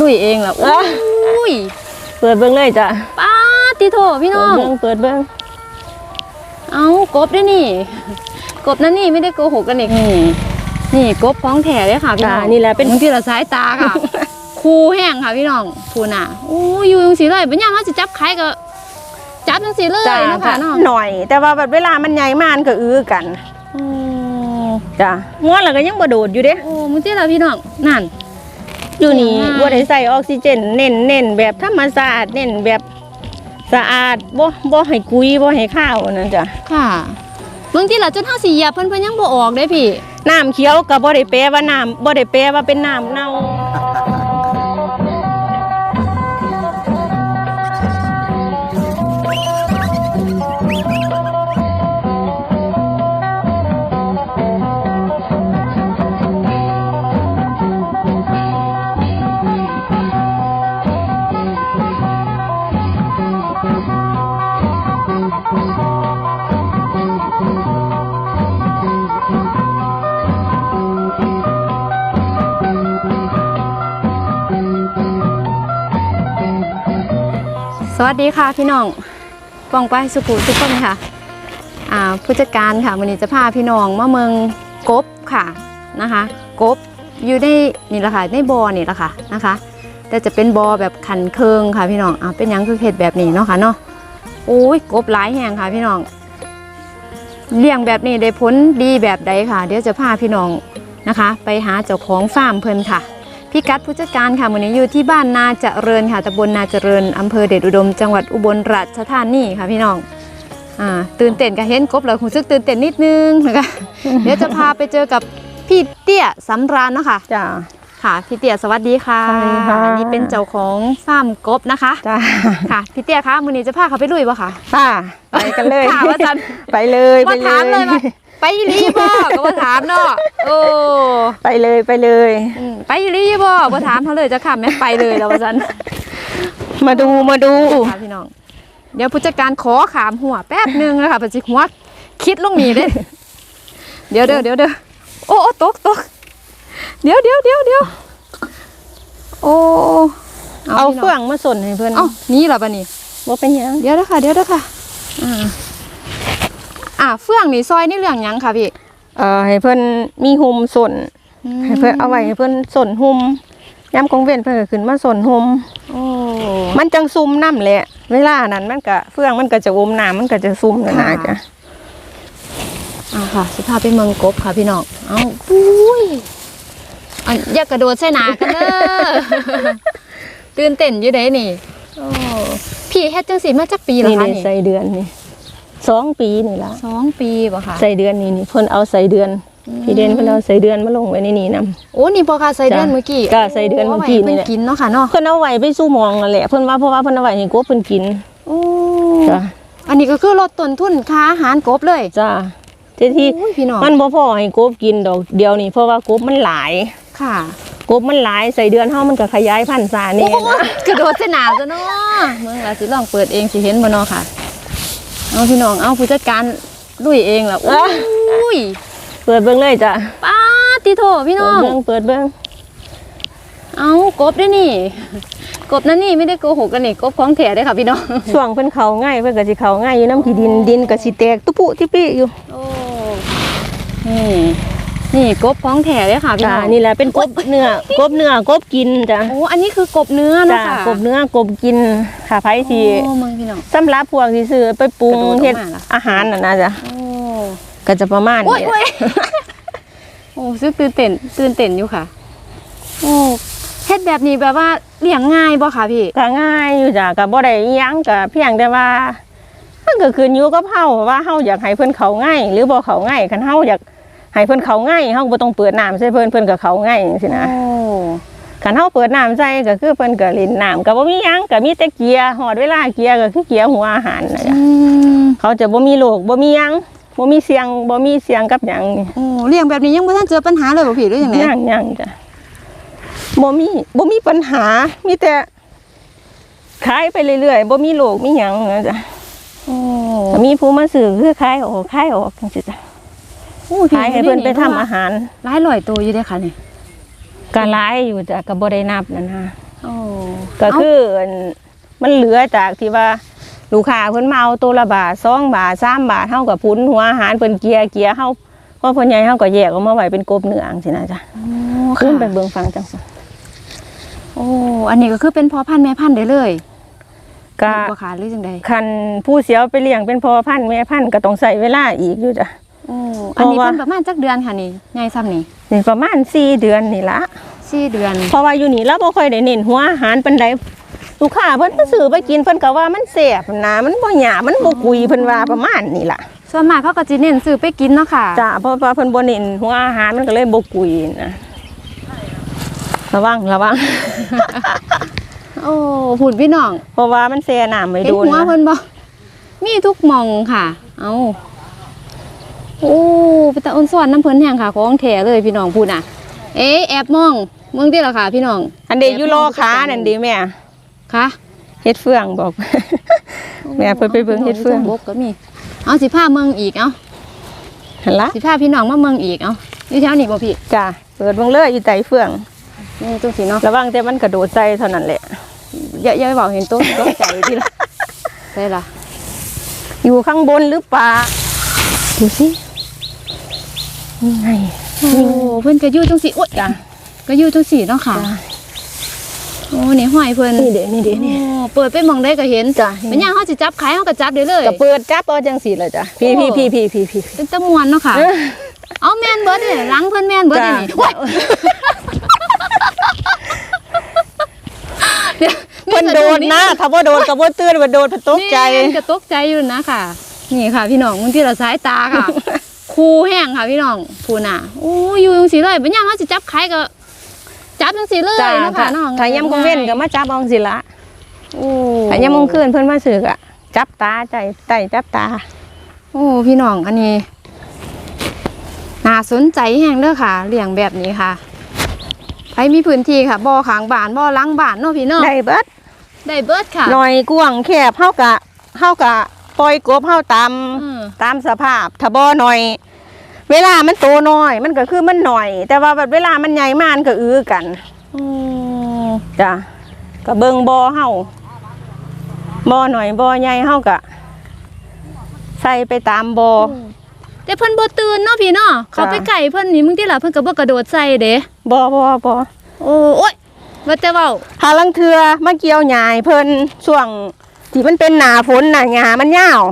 ลุยเองล่ะอุ้ยเปิดเบิ่งเลยจ้ะป้าดติโถพี่น้เปิอดงเบิ่งเปิดเบิ่งเอากบด้วยนี่ กบนั่นนี่ไม่ได้โกหกกันอีกนี่นี่กบของแท้เลยค่ะพี่จ้ะน้องนี่แหละเป็นบางทีเราสายตาค่ะคูแห้งค่ะพี่น้องคูน่ะโอ้ยอยู่จังสีเลยเป็นยังว่าจะจับใครก็จับจังสีเลยจ้ะเนาะค่ะเนาะหน่อย แต่ว่าแบบเวลามันใหญ่มากก็อื้อกันโอ้จ้ะง้อแล้วก็ยังบ่โดดอยู่เด้โอ้มึงที่เราพี่น้องนั่น อยู่นี่เสียงมากบ่ได้ใส่ออกซิเจนเน้นเน้นแบบธรรมชาติเน้นแบบสะอาดบ่บ่ให้กุยบ่ให้ข้าวนั่นจ้ะค่ะบางทีเราจนห้าสีเหยียบเพิ่นเพิ่นยังบ่ออกได้พี่น้ำเขียวก็บ่ได้แปลว่าน้ำบ่ได้แปลว่าเป็นน้ำเน่า วัสดีค่ะพี่น้องปองไปสุขุทุกคนค่ะอ่าผู้จัดการค่ะวันนี้จะพาพี่น้องมาเมืองกบค่ะนะคะกบอยู่ในนี่แหละค่ะในบอนี่แหละค่ะนะคะ แต่จะเป็นบอแบบขันเคืองค่ะพี่น้องอ่าเป็นยังคือเห็ดแบบนี้เนาะค่ะเนาะโอ้ยกบหลายแห่งค่ะพี่น้องเลี้ยงแบบนี้ได้ผลดีแบบใดค่ะ เดี๋ยวจะพาพี่น้องนะคะ ไปหาเจ้าของฟาร์มเพิ่นค่ะ พี่กัดผู้จัดการค่ะวันนี้อยู่ที่บ้านนาเจริญค่ะตำบลนาเจริญอำเภอเดชอุดม จังหวัดอุบลราชธานีค่ะพี่น้องอ่าตื่นเต้นกับเห็นกบแล้วรู้สึกตื่นเต้นนิดนึงนะคะเดี๋ยวจะพาไปเจอกับพี่เตี้ยสำราญเนาะค่ะจ้ะค่ะพี่เตี้ยสวัสดีค่ะสวัสดีค่ะ อันนี้เป็นเจ้าของฟาร์มกบนะคะจ้ะค่ะพี่เตี้ยคะวันนี้จะพาเขาไปลุยปะคะค่ะไปกันเลยค่ะว่าจัน ไปเลย ไปว่าเลถามเลยย ว่า ไปอีหลีบ่ก็ว่าถามเนาะโอ้ไปเลยไปเลย อืมไปอีหลีบ่ว่าถามเขาเลยจะขับแม่ไปเลยแล้วว่าจันมาดูมาดู ค่ะพี่น้อง เดี๋ยวผู้จัดการขอขามหัวแป๊บหนึงนะคะปัจจิหัวคิดลงนี่เด้เดี๋ยวเด้อเดี๋ยวเด้อโอ้โอ้ตกตกเดี๋ยวเดี๋ยวเดี๋ยวเดี๋ยวโอ้เอาพี่น้เฟื่องมาสนให้เพื่อนเอ้านี่เหรอปะนี่ว่าเป็นหยังเดี๋ยวเด้อค่ะเดี๋ยวเด้อค่ะอ่า อ่าเฟื่องนี่ซอยนี่เรื่องหยังค่ะพี่เอ่อให้เพื่อนมีหุมสนให้เพื่อนเอาไว้ให้เพื่อนสนหุมย้ำกองเว้นเพื่อนก็ขึ้นมาสนหุมโอ้มันจังซุ่มน้ำแหละ เวลานั้นมันก็เฟื่องมันก็จะอมน้ำมันก็จะซุ่มนะนะจ้ะอ่าค่ะสิพาไปเมืองกบค่ะพี่น้องเอ้าอุ้ยอันอย่ากระโดดใส่หนากันเด้อ ตื่นเต้นอยู่เด้นี่โอ้พี่เฮ็ดจังสีมาจากปีเหรอนี่คะนี่นี่ ใส่เดือนนี่ สองปีนี่ละสองปีป่ะคะใส่เดือนนี่นี่เพิ่นเอาใส่เดือน พี่เด่นเพิ่นเอาใส่เดือนมาลงไว้ในนี่นํโอ้นี่พอค่ะใส่เดือนจ้ะเมื่อกี้จ้ะใส่เดือนเมื่อกี้นี่นี่แหละกินเนาะค่ะเนาะเพิ่นเอาไว้ไปสู้หมองนั่นแหละเพิ่นว่าเพราะว่าเพิ่นเอาไว้ให้กบเพิ่นกินโอ้จ้ะอันนี้ก็คือลดต้นทุนค่าอาหารกบเลยจ้ะที่ที่อุ้ยพี่น้องมันบ่พอให้กบกินดอกเดียวนี่เพราะว่ากบมันหลายค่ะกบมันหลายใส่เดือนเฮามันก็ขยายพันธุ์ซานี่โอ้ยกระโดดใส่หนาซะเนาะเมืองละสิลองเปิดเองสิเห็นบ่เนาะค่ะ เอาพี่น้องเอาผู้จัดการลุยเองล่ะอุ้ยเปิดเบิ่งเลยจ้ะป้าดติโถพี่น้เปิอดงเบิ่งเปิดเบิ่งเอากบด้วยนี่ กบนั่นนี่ไม่ได้โกหกกันนี่กบของแท้ได้อค่ะพี่น้องช่วงเพิ่นเข้าง่ายเพิ่นก็สิเข้าง่ายอยู่น้ำขี้ดินดินก็สิแตกตุปุติปิอยู่โอ้นี่ นี่กบของแท้เลยค่ะพี่จ้ะน้องนี่แหละเป็นกบเนื้อกบเนื้อกบกินจ้ะโอ้อันนี้คือกบเนื้อเนจ้ะอะค่ะกบเนื้อกบกินค่ะไผสิโอ้มึงพี่น้อง สำหรับพวกที่ซื้อไปปรุงกระโดดออกมาเฮ็ดล่ะอาหารน่ะนะจ้ะโอ้ก็จะประมาณโอ้ยนี้โอ้ยโอ้ซึ่งตื่นเต้นตื่นเต้นอยู่ค่ะ โอ้เฮ็ดแบบนี้แบบว่าเลี้ยงง่ายบ่คะพี่ ก็ง่ายอยู่จ้ะก็บ่ได้อิหยังก็เพียงแต่ว่ามันก็ขึ้นอยู่กับเฮาว่าเฮาอยากให้เพิ่นเข้าง่าย หรือบ่เข้าง่ายคันเฮาอยาก ให้เพิ่นเข้าง่ายเฮาบ่ต้องเปิดน้ำใส่เพิ่นเพิ่นก็เข้าง่ายจังซี่นะโอ้คันเฮาเปิดน้ำใส่ก็คือเพิ่นก็เล่นน้ำก็บ่มีหยังก็มีแต่เกียร์ฮอดเวลาเกียร์ก็คือเกียร์หัวอาหารน่ะอืจ้ะมเขาจะบ่มีโรคบ่มีหยังบ่มีเสียงบ่มีเสียงกับหยังนี่โอ้เลี้ยงแบบนี้ยังบ่ทันเจอปัญหาเลยบ่พี่หรือยังไงหยังหยังจ้ะบ่มีบ่มีปัญหา มีแต่ขายไปเรื่อยๆบ่มีโรคมีหยังนะจ้ะโอ้ถ้ามีผู้มาซื้อคือขายออกขายออกจังซี่จ้ะโอ้พี่ ขายให้เพิ่นไปทำอาหารหลายร้อยตัวอยู่เด้อค่ะนี่ก็หลายอยู่จ้ะก็บ่ได้นับนั่นนะโอ้ก็คืออันมันเหลือจากที่ว่าลูกค้าเพิ่นมาเอาตัวละบาทสองบาทสามบาทเฮากับพุนหัวอาหารเพิ่นเกียร์เกียร์เฮาเพราะเพิ่นใหญ่เฮาก็แยกออกมาไว้เป็นกบเนื้อจังซี่นะจ๊ะโอ้ขึ้นไปค่ะเบิ่งฟังจังซั่นโอ้อันนี้ก็คือเป็นพ่อพันธุ์แม่พันธุ์ได้เลยก็บ่ขาดหรือจังใดคันผู้เสียวไปเลี้ยงเป็นพ่อพันธุ์แม่พันธุ์ก็ต้องใช้เวลาอีกอยู่จ้ะ โอ้อันนี้เพราะว่า เป็นประมาณจักเดือนค่ะนี่ใหญ่ซ้ำนี่นี่ประมาณ4เดือนนี่ละสี่เดือนเพราะว่าอยู่นี่เราบ่ค่อยได้เน้นหัวอาหารปานใดลูกค้าเพิ่นมาซื้อไปกินเพิ่นก็ว่ามันแซ่บนะมันบ่หยาบมันบ่กุยเพิ่นว่าประมาณนี้ล่ะส่วนมากเขาก็จะเน้นซื้อไปกินเนาะค่ะจ้าเพราะว่าเพิ่นบ่เน้นหัวอาหารมันก็เลยบ่กุยนะระวังระวัง โอ้ผุดพี่น้องเพราะว่ามันแช่น้ำไม่เห็นโดนหัวนะ เพิ่นบ่มีทุกหมองค่ะ เอา โอ้เป็นตาอ้นสอนน้ำเพิ่นแห่งค่ะของแท้เลยพี่น้องพูดน่ะ เอ๊ะแอบมองเมืองที่ละค่ะพี่น้อง อันเดอยู่รอขานั่นดิแม่ค่ะเฮ็ดเฟืองบอก แม่เพิ่นไปเบิ่งเฮ็ดเฟืองบกก็มีเอาสิพาเมืองอีกเอาหั่นละสิพาพี่น้องมาเมืองอีกเอาอยู่แถวนี้บ่พี่จ้าเปิดเบิ่งเลยอยู่ใต้เฟืองนี่ตรงสีเนาะระวังแต่มันกระโดดใส่เท่านั้นแหละอย่าอย่าไปบอกเห็นตัวตกใจทีละได้ละอยู่ข้างบนหรือเปล่าดูสิ นี่ไงโอ้เพิ่นก็อยู่ตรงสีโอ๊ยจ้าก็อยู่ตรงสีเนาะค่ะจ้าโอ้นี่ห้อยเพิ่นนี่เด้นี่เด้นี่ โอ้เปิดไปหมองได้ก็เห็นจ้ะเป็นหยังเขาสิจับขายเขาก็จับได้เลย ก็เปิดจับเอาจังสีเลยจ้ะพี่โอ้พี่พี่พี่พี่พี่ เป็นตะมวนเนาะค่ะ เอาแมนเบิร์ดเลยหลังเพิ่นแมนเบิร์ดเลยนี่โอ๊ยเดี๋ยวเพิ่นโดนนะ ถ้าบ่โดนก็บ่ตื่นว่าโดนเพิ่นตกใจ แม่นก็ตกใจอยู่นะค่ะ นี่ค่ะ พี่น้องบางทีเราสายตาค่ะ คูแห้งค่ะพี่น้องพูน่ะโอ้อยู่จังสีเลยเป็นหยังเขาสิจับขายก็ จับจังสีเลยจ้าเนาะค่ะน้องถ้ายามกลางเว้นก็มาจับเอาสิละโอ้ถ้ายามกลางคืนเพิ่นมาซื้อก็จับตาใจไต่จับตา โอ้พี่น้องอันนี้น่าสนใจแห้งเด้อค่ะเลี้ยงแบบนี้ค่ะใครมีพื้นที่ค่ะบ่อขางบ้านบ่อหล้างบ้านเนาะพี่เนาะได้เบิดได้เบิดค่ะหน่อยกว้างแคบเฮากะเฮากะ ปล่อยกบเฮาตามอืม ตามสภาพถ้าบ่หน่อย เวลามันโตน้อย มันก็คือมันหน่อย แต่ว่าแบบเวลามันใหญ่มากมันก็อื้อกันโอ้จ้ะก็เบิ่งบ่อเฮาบ่อหน่อยบ่อใหญ่เฮากะใส่ไปตามบ่อ แต่เพิ่นบ่ตื่นเนาะพี่เนาะเขาไปไก่เพิ่นนี่มึงที่ล่ะเพิ่นก็บ่กระโดดใส่เด้บ่บ่บ่โอ้โอ้ยว่าแต่เว้าหาลังเทือมาเกี่ยวหญ้าให้เพิ่นช่วง ที่มันเป็นหน้าฝนน่ะหญ้ามันยาว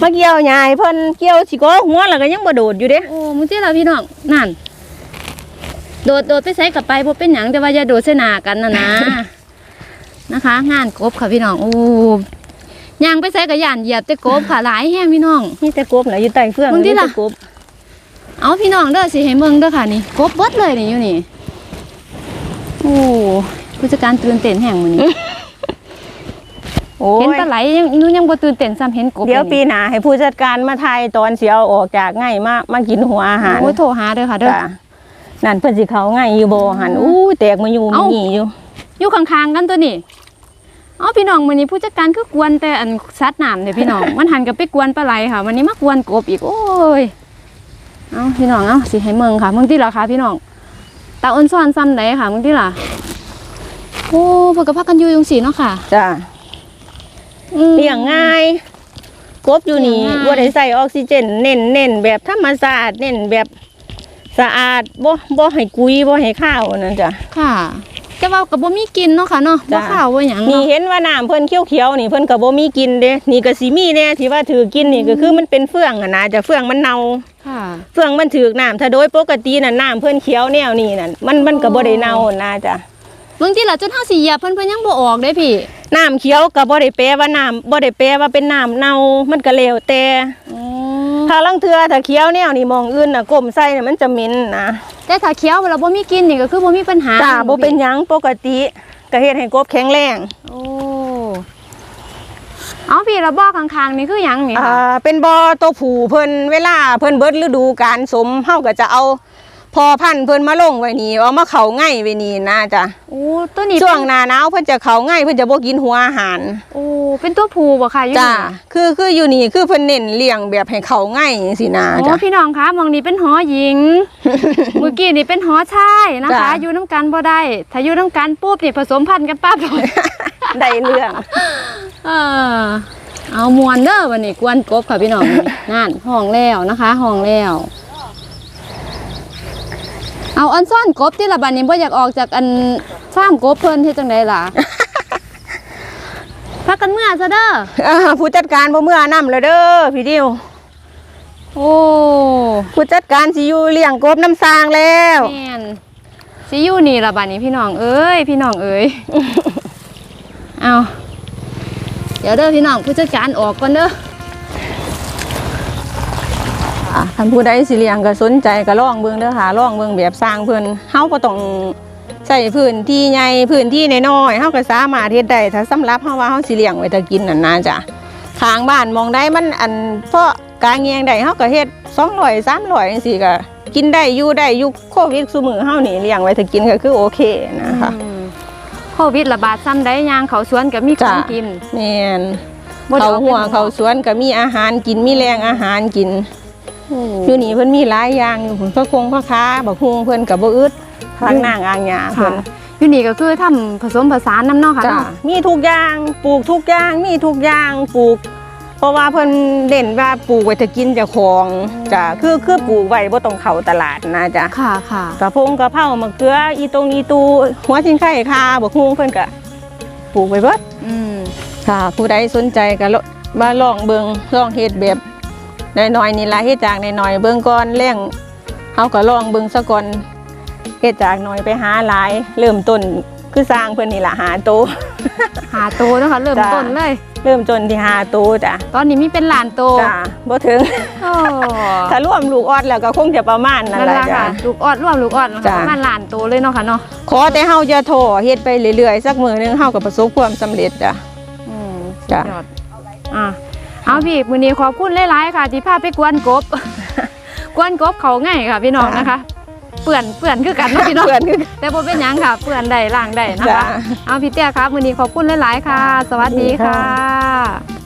มาเกี่ยวหญ้าให้เพิ่นเกี่ยวสิก็หัวแล้วก็ยังบ่โดดอยู่เด้โอ้มึงที่ล่ะพี่น้องนั่น โดดโดดไปใส่กับไปบ่เป็นหยังแต่ว่าอย่าโดดใส่หน้ากันนะนะนะคะ งานกบค่ะพี่น้องโอ้ย่างไปใส่กับย่านเหยียบแต่กบค่ะหลายแฮงพี่น้องมีแต่กบน่ะอยู่ใต้เฟืองมึงที่ล่ะมีแต่กบเอาพี่น้องเด้อสิให้เมืองเด้อค่ะนี่กบเบิดเลยนี่อยู่นี่โอ้ผู้จัดการตื่นเต้นแห่งมื้อนี้โอ้ เห็นยปลาไหลยังหนูยังบ่ตื่นเต้นซ้ำเห็นกบเดี๋ยวลปีหน้าให้ผู้จัดการมาทายตอนสิเอาออกจากไงมามากินหัวอาหารโอ้ยโทรหาเด้อค่ะเด้อจ้ะนั่นเพิ่นสิเขาไงอยู่บ่หันอู้แตกมาอยู่เอ้ามีอยู่อยู่ข้างๆกันตัวนี้เอาพี่น้องมื้อนี้ผู้จัดการคือกวนแต่อันสัตว์น้ำเนี่ยพี่น้องมันหันกับไปกวนปลาไหลค่ะวันนี้มากวนกบอีกโอ้ยเอาพี่น้องเอาสิให้เมืองค่ะเมืองที่ล่ะค่ะพี่น้องตาอ้นซ้อนซ้ำไหนค่ะเมืองที่ล่ะโอ้เพิ่นก็พักกันอยู่จังซี่เนาะค่ะจ้ะอืม เลี้ยงง่าย กบอยู่นี่เลี้ยงง่ายบ่ได้ใส่ออกซิเจน เน้นเน้นแบบธรรมชาติเน้นแบบสะอาดบ่บ่ให้กุยบ่ให้ข้าวนั่นจ้ะค่ะแต่ว่าก็บ่มีกินเนาะค่ะเนาะบ่จ้ะข้าวบ่หยังนี่เนาะเห็นว่าน้ำเพิ่นเขียวๆนี่เพิ่นก็บ่มีกินเด้นี่ก็สิมีแน่ที่ว่าถือกินนี่ก็คือมันเป็นเฟืองอะนะจะเฟืองมันเน่าค่ะเฟืองมันถือกน้ำถ้าโดยปกติน่ะน้ำเพิ่นเขียวแนวนี้นั่นมันมันก็บ่ได้เน่านะจ้ะเบิ่งที่ล่ะจนเฮาสิเหยียบเพิ่นเพิ่นยังบ่ออกเด้พี่ น้ำเขียวก็บ่ได้แปลว่าน้ำบ่ได้แปลว่าเป็นน้ำเน่ามันก็แล้วแต่อ๋อถ้าลังเทือถ้าเขียวแนวนี่มองอื่นน่ะก้มใส่น่ะมันจะเหม็นนะแต่ถ้าเคี้ยวเวลาบ่มีกินนี่ก็คือบ่มีปัญหาจ้าบ่เป็นหยังปกติก็เฮ็ดให้กบแข็งแรงโอ้เอาพี่ระบอกข้างๆนี่คือหยังนี่อ่าค่ะเป็นบ่อตัวผู้เพิ่นเวลาเพิ่นเบิดฤดูการสมเฮาก็จะเอา พอพันธุ์เพิ่นมาลงไว้นี่เอามาเขาง่ายไว้นี่นะจ้ะโอ้ตัวนี้ช่วงเป็นหน้าหนาวเพิ่นจะเขาง่ายเพิ่นจะบ่กินหัวอาหารโอ้เป็นตัวผู้บ่ค่ะอยู่จ้านี่คือคืออยู่นี่คือเพิ่นเน้นเลี้ยงแบบให้เขาง่ายจังซี่นะโอ้จ้ะพี่น้องคะมองนี้เป็นหอหญิงเมื่อกี้นี่เป็นหอชายนะคะจ้ะอยู่น้ำกันบ่ได้ถ้าอยู่น้ำกันปุ๊บนี่ผสมพันธุ์กันปั๊บเลยได้เรื่องเออเอามวนเด้อวันนี้กวนกบค่ะพี่น้องนั่นห้องแล้วนะคะห้องแล้ว เอาอันซ่อนกบที่ละบัดนี้บ่อยากออกจากอันฟาร์มกบเพิ่นเฮ็ดจังไดล่ะ พักกันเมื่อซะเด้ออ่าผู้จัดการบ่เมื่อนํแล้วเด้อพี่ดิวโอ้ผู้จัดการสิอยู่เลี้ยงกบน้ำสร้างแล้วแม่นสิอยู่นี่ละบัดนี้พี่น้องเอ้ยพี่น้องเอ้ย เอาเดี๋ยวเด้อพี่น้องผู้จัดการออกก่อนเด้ออะ ท่านผู้ใดสิเลี้ยงก็สนใจก็ลองเบิ่งเด้อค่ะลองเบิ่งแบบสร้างเพิ่นเฮาบ่ต้องใช้พื้นที่ใหญ่พื้นที่น้อยๆเฮาก็สามารถเฮ็ดได้ถ้าสำหรับเฮาว่าเฮาสิเลี้ยงไว้ถ้ากินนั่นนะจ้ะข้างบ้านมองได้มันอันเพราะกางเงียงได้เฮาก็เฮ็ด200 300จังซี่ก็กินได้อยู่ได้ยุคโควิดซุมื้อเฮานี่เลี้ยงไว้ถ้ากินก็คือโอเคนะคะอืมโควิดระบาดซ้ำได้ยางเขาสวนกับมีของจ้ะกินแม่นบ่ได้เขาออกไปหัวข้งนอกเขาสวนก็มีอาหารกินมีแรงอาหารกินโอ้อยู่นี่เพิ่นมีหลายอย่างอยู่เพิ่นพระคงพระค้าบักฮุงเพิ่นกับบ่อึดพักนางอ่างหญ้าค่ะเพิ่นอยู่นี่ก็คือทำผสมผสานน้ำเนอกค่ะจ้ะเนาะมีทุกอย่างปลูกทุกอย่างมีทุกอย่างปลูก เพราะว่าเพิ่นเด่นว่าปลูกไว้จะกินเจะของจ้ะคือคือปลูกไว้บ่ต้องเข้าตลาดนะจ้ะค่ะค่ะ กระพงกระเพรามะเขืออีตรงอีตูหัวชิงไข่คาบักฮุงเพิ่นก็ปลูกไว้เบิดอืมค่ะ ผู้ใดสนใจก็ลมาลองเบิ่งลองเฮ็ดแบบ น้อยๆนี่ล่ะเฮ็ดจากน้อยๆเบิ่งก่อนแรงเฮาก็ลองเบิ่งซะก่อนเฮ็ดจากน้อยไปหาหลาย เริ่มต้นคือสร้างเพิ่นนี่ล่ะหาโตวหาโตเนาะคะเริ่มจ้ะ ต้นเลย เริ่มต้นที่หาโตวจ้ะตอนนี้มีเป็นหลานโตจ้ะบ่ถึง โอ้ถ้ารวมลูกออดแล้วก็คงจะประมาณนั่นั่นนแหละล่ะจ้ะ ค่ะลูกออดร่วมลูกออดเนาะจ้ะประมาณหลานโตเลยเนาะค่ะเนาะขอแต่เฮาอย่าท้อเฮ็ดไปเรื่อยๆสักมื้อหนึงเฮาก็ประสบความสำเร็จจ้ะ อืมจ้ะ สุดยอดอะ เอาพี่มื้อนี้ขอบคุณหลายๆค่ะ ที่พาไปกวนกบ กวนกบเขาง่ายค่ะ พี่น้องนะคะ เปื่อนเปื่อนคือกันเนาะพี่น้องเพื่อนคือแต่บ่เป็นหยังค่ะ เปื่อนได้ล้างได้นะจ้ะคะเอาพี่เตี้ยครับมื้อนี้ขอบคุณหลายๆค่ะ สวัสดีสวัสดีค่ค่ะะ